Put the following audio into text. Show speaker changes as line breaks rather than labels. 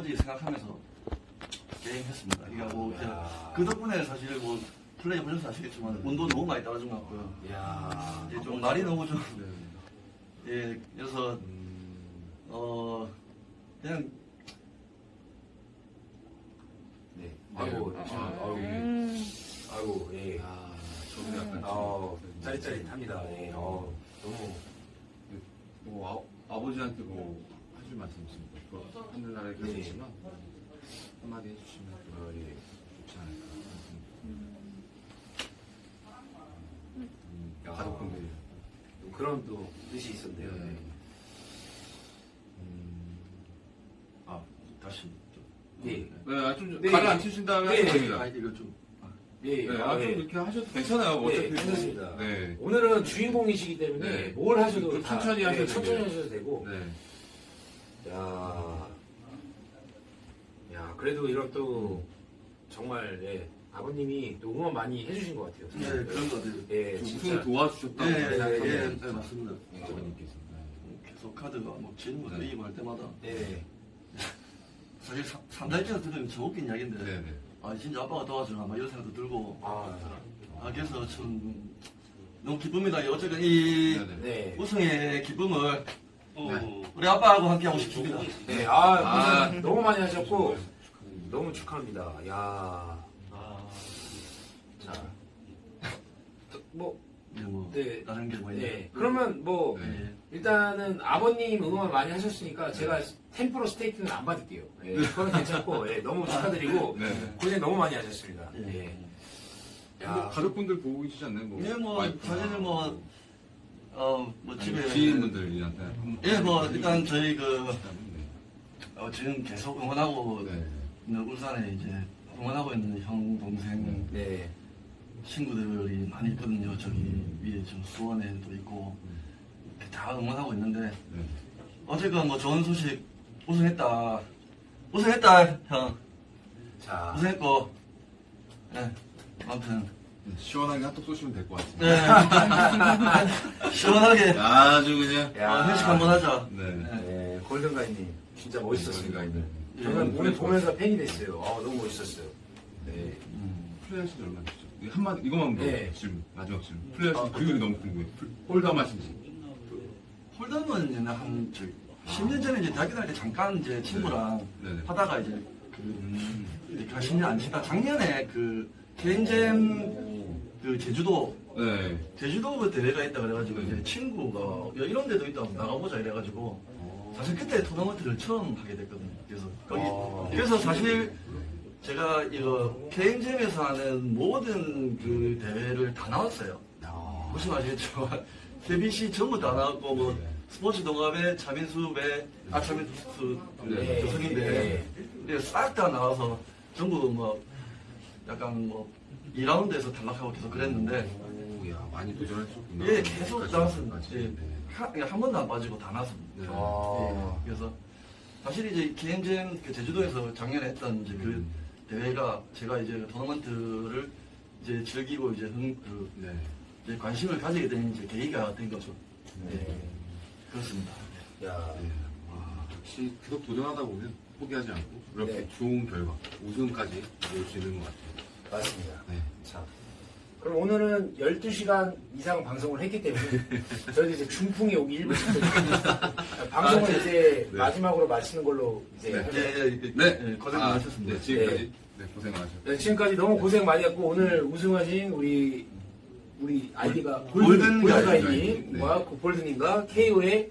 아버지 생각하면서 게임했습니다. 이게 뭐 그냥
야.
그 덕분에 사실 뭐 플레이 보셔서 아시겠지만 운도 너무 많이 떨어진 것 같고요.
야.
이제 좀 날이 너무 좀
네.
예, 그래서
음,
어 그냥
네. 아이고,
아,
참,
아,
아이고,
음.
아이고, 예.
야, 저도 약간
어, 짜릿짜릿합니다. 예. 어, 너무.
뭐 아, 아버지한테 뭐 하실 말씀 있습니까? 뭐 하늘나라에
네.
계시지만 한마디 해주시면 또
어, 예.
좋지 않을까. 음, 가족분들이
또 그런 또 뜻이 있었네요.
네.
네.
음,
아 다시 좀
네.
네, 아, 좀
네.
가라앉히신 다음에
네.
아
됩니다.
이거 좀
예,
네,
아,
아, 좀
예.
이렇게 하셔도 괜찮아요.
네,
어차피 뭐-
괜찮습니다.
네.
오늘은 주인공이시기 때문에
네.
뭘 하셔도
좀
다,
천천히
네,
하셔도
천천히
돼요.
하셔도 되고.
네.
야, 야, 그래도 이런 또 정말 예, 아버님이 또 응원 많이 해주신 것 같아요.
네 그런 거 같아요.
예,
좀
진짜.
우승을 도와주셨다고
예, 예,
생각하면
예, 네, 맞습니다.
아버님께서. 네.
계속 카드가 뭐 지는 것도
네.
이기고 할 때마다
네,
사실 3달 전에 들으면 참 웃긴 이야기인데
네, 네.
아 진짜 아빠가 도와주나 막 이런 생각도 들고
아,
아 그래서 참 너무 기쁩니다. 어쨌든 이
네, 네.
네,
우승의 기쁨을
네.
우리 아빠하고 함께 하고 싶습니다.
네, 아,
아.
고생 너무 많이 하셨고 너무 축하합니다. 야, 자, 뭐,
네, 뭐
네,
다른 게뭐 있나요?
네, 그러면 뭐
네.
일단은 아버님 응원 많이 하셨으니까 제가 템프로 스테이크는 안 받을게요. 예, 그건 괜찮고 예, 너무 축하드리고
네. 네.
고생 너무 많이 하셨습니다.
예.
예.
뭐
야,
가족분들 보고 계시지 않나요? 뭐,
예, 뭐
와이프나
사실 뭐 어, 뭐 집에
지인분들한테 한-
예, 뭐 일단 저희 그
네.
어, 지금 계속 응원하고
네.
있는 울산에 이제 응원하고 있는 형 동생
네,
친구들이 많이 있거든요. 저기 위에 좀 수원에도 있고 이렇게 다 응원하고 있는데
네.
어제가 뭐 좋은 소식 우승했다. 우승했다 형
자,
우승했고 예 아무튼
네, 시원하게 핫도그 쏘시면 될 것 같습니다.
네 시원하게
아주 그냥.
어, 회식 한번 하자.
네.
네.
네, 골든가이님 진짜 멋있었습니다.
네.
저는
예,
오늘 보면서 팬이 됐어요. 아, 너무 멋있었어요. 네.
음.
플레이하신 지 얼마나 되셨죠? 이거 한마디, 이거만 물어
네.
질문. 마지막 질문. 플레이하신
아,
지 그게 너무 궁금해요. 홀더 맛인지.
홀덤은 옛날 한 저, 10년 전에 이제 대학교 다닐 때 잠깐 이제 친구랑
네. 네.
하다가 이제 그
음.
이렇게 한 10년 안 치다 작년에 그 개인잼 그 제주도
네.
제주도 그 대회가 있다 그래가지고
네.
이제 친구가 야, 이런 데도 있다 나가보자 이래가지고 사실 그때 토너먼트를 처음 하게 됐거든요. 그래서 거기
아.
그래서 사실 제가 이거 개인잼에서 하는 모든 그 대회를 다 나왔어요.
아,
무슨 아시겠지만 KBC 전부 다 나왔고 뭐 스포츠 동아배, 차민수 배, 아 차민수
네.
조성인배 싹다 나와서 전부 뭐 약간 뭐 2라운드에서 탈락하고 계속 그랬는데
오, 야, 많이 도전하셨구나.
예 계속 나왔습니다. 예,
네.
한, 한 번도 안 빠지고 다 나왔습니다.
네.
아.
예, 그래서 사실 이제 개인전 그 제주도에서 작년에 했던 이제 그
음.
대회가 제가 이제 토너먼트를 이제 즐기고 이제 흥, 그
네.
이제 관심을 가지게 된 이제 계기가 된 거죠.
네.
그렇습니다.
야,
네. 와, 역시 계속 도전하다 보면 포기하지 않고 이렇게
네.
좋은 결과, 우승까지 올수 있는 것 같아요.
맞습니다.
네.
자, 그럼 오늘은 12시간 이상 방송을 했기 때문에 저희도 이제 중풍이 오기 일부 직전입니다. 방송을
아, 네.
이제
네.
마지막으로 마치는 걸로 이제
네.
예, 예, 예,
네.
예, 고생
아,
많으셨습니다.
네, 지금까지 네, 고생 많으셨습니다.
네, 지금까지 너무 고생 많이 했고 오늘 우승하신 우리 우리 아이디가
골든
골든가이님과
가이.
골든님과 KO의